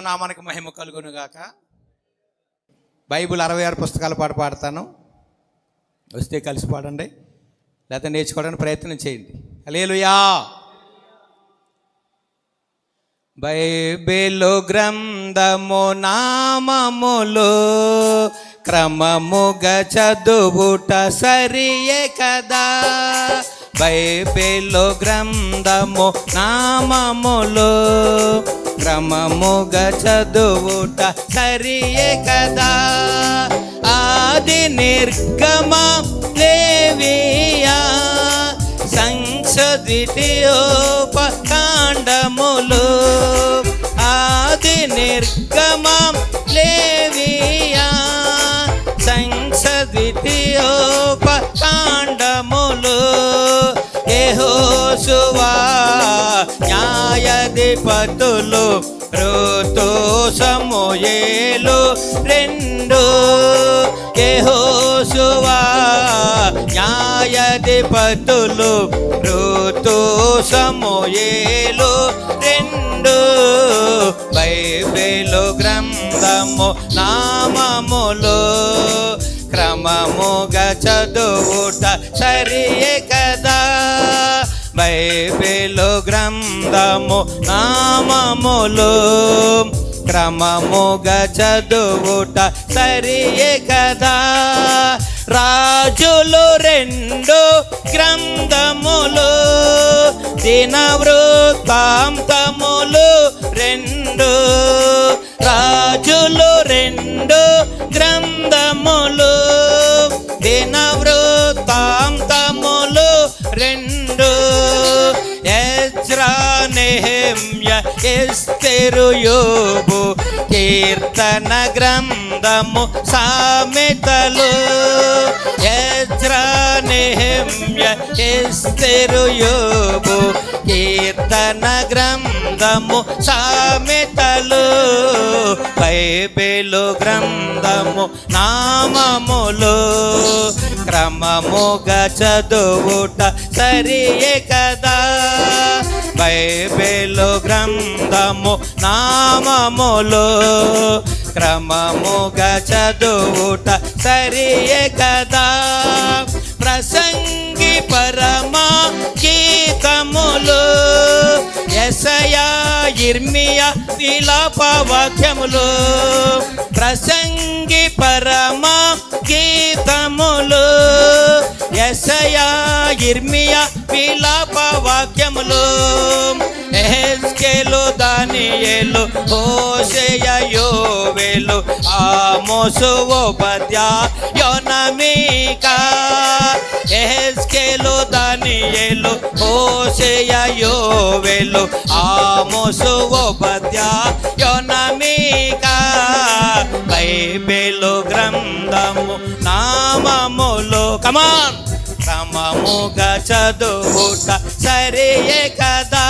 నామానికి మహిమ కలుగును గాక బైబిల్ అరవై ఆరు పుస్తకాల పాట పాడతాను. వస్తే కలిసి పాడండి. లేకపోతే నేర్చుకోవడానికి ప్రయత్నం చేయండి. అలేలుయా బైబిలు గ్రంథము నామములు క్రమముగా చదువుట సరియే కదా. బైబిలు గ్రంథము నామములు క్రమముగా చదువుట సరియే కదా. ఆది నిర్గమ లేవియా. సంసదిటియోపకాండములు పతులు ఋతు సమయలు రెండు యెహోషువా న్యాయాధిపతులు ఋతు సమూయేలు రెండు బైబిలు గ్రంథము నామములు క్రమముగా చదువుట సరియే కదా. బైబిలు గ్రంథము నామములు క్రమముగా చదువుట సరియే కదా? రాజులు రెండు గ్రంథములు దినవృత్తాంతములు రెండు. రాజులు రెండు ఎస్తెరు యోబు కీర్తన గ్రంథము సామెతలు. ఎజ్రానెహమ్య ఎస్తెరు యోబు కీర్తన గ్రంథము సామెతలు. బైబిలు గ్రంథము నామములు క్రమముగా చదువుట సరియే కదా. గ్రంథము నామములో క్రమముగా చదువుట సరియే కదా. ప్రసంగి పరమా గీతములు ఎసయా ఇర్మియా విలాపవాక్యములు ప్రసంగి పరమా గీతములు ఎసయా ఇర్మియా విలాప వాక్యములు. దానియేలు హోషేయ యోవేలు ఆమోసు ఎహెస్కేలు దానియేలు హోషేయ యోవేలు ఆమోసు ఓపద్యా యోనమీకా. బైబిలు గ్రంథము నామములు కమాన్ క్రమముగా చదువుట సరియే కదా.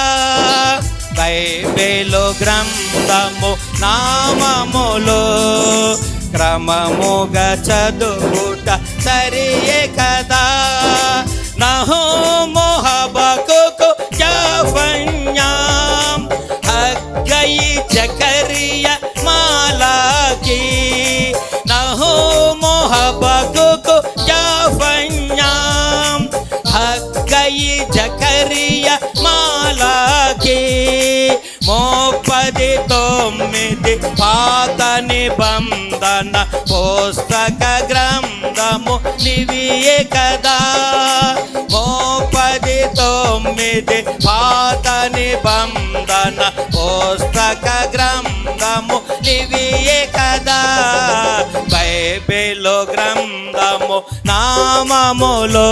బైబిలు గ్రంథము నామములు క్రమముగా చదువుట సరియే కదా. నహోము హబకుకు జఫన్యాం హగ్గయి జకరియ తొమ్మిది పాత నిబంధన పుస్తక గ్రంథము నివియే కదా. మోపది తొమ్మిది పాత నిబంధన పుస్తక గ్రంథము నివియే కదా. బైబిలు నామము నామములో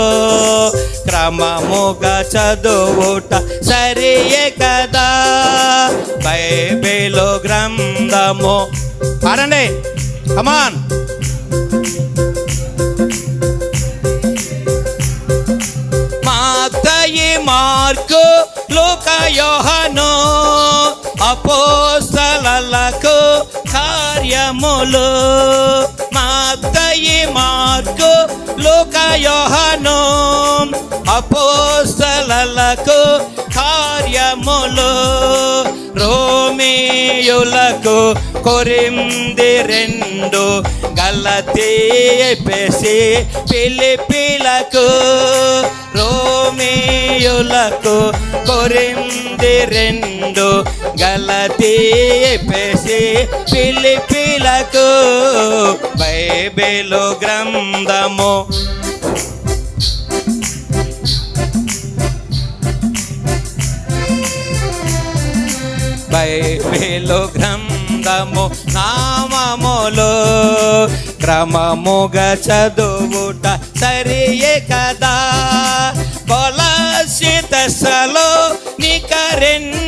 క్రమముగా చదువుట సరియే కదా. బైబిలు గ్రంథము. పాడండి. కమాన్ మాతయి మార్కు లోక యోహను అపోస్తలకు కార్యములు. మాతయి మార్కు లోకయోహను అపోస్తలకు కార్యములు రోమేయులకు కొరింది రెండు గలతీపేసి పిలిపిలకు రోమేయులకు కొరింది రెండు గలతీపేసి పిలిపిలకు బైబిలు గ్రంథము. బైబిలు గ్రంథము నామములు క్రమముగా చదువుట సరియే కదా. కొలసి దశలో నికరెన్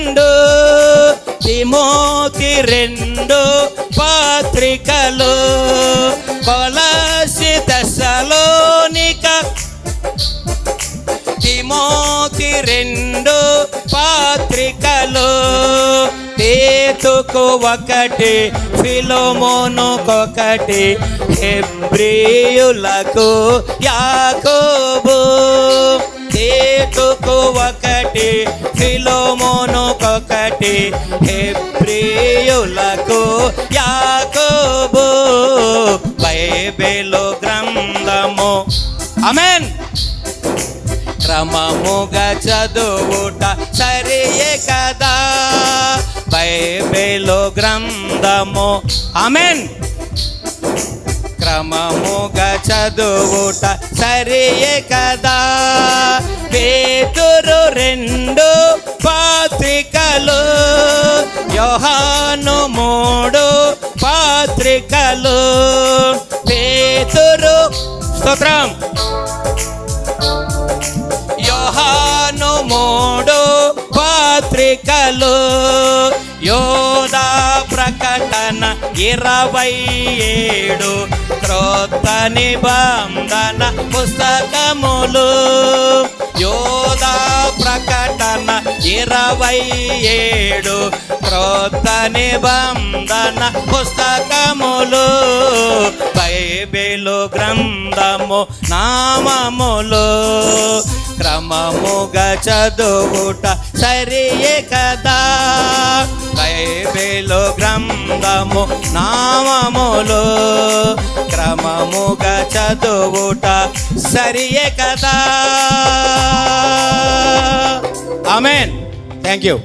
తిమోతి రెండు పాత్రికలు కొలసి దశలోనిక తిమోతి రెండు పాత్రికలు పేతుకు ఒకటి ఫిలోమోనుకొకటి హెబ్రియులకు యాకోబు. పేతుకు ఒకటి ఫిలోమోనుకొకటి హెబ్రియులకు యాకోబు బైబిలు గ్రంథము. అమెన్ క్రమముగా చదువుట సరియే కదా. బైబిలు గ్రంథము. అమెన్ క్రమముగా చదువుట సరియే కదా. పేతురు రెండు స్తోత్రం. యోహాను మూడు పాత్రికలు యోధా ప్రకటన ఇరవై ఏడు క్రొత్త నిబంధన పుస్తకములు. ఇరవై ఏడు క్రొత్త నిబంధన పుస్తకములు బైబిలు గ్రంథము నామములు. క్రమముగా చదువుట సరియే కదా. బైబిలు గ్రంథము నామములు. క్రమముగా చదువుట సరియే కదా. Amen. Thank you.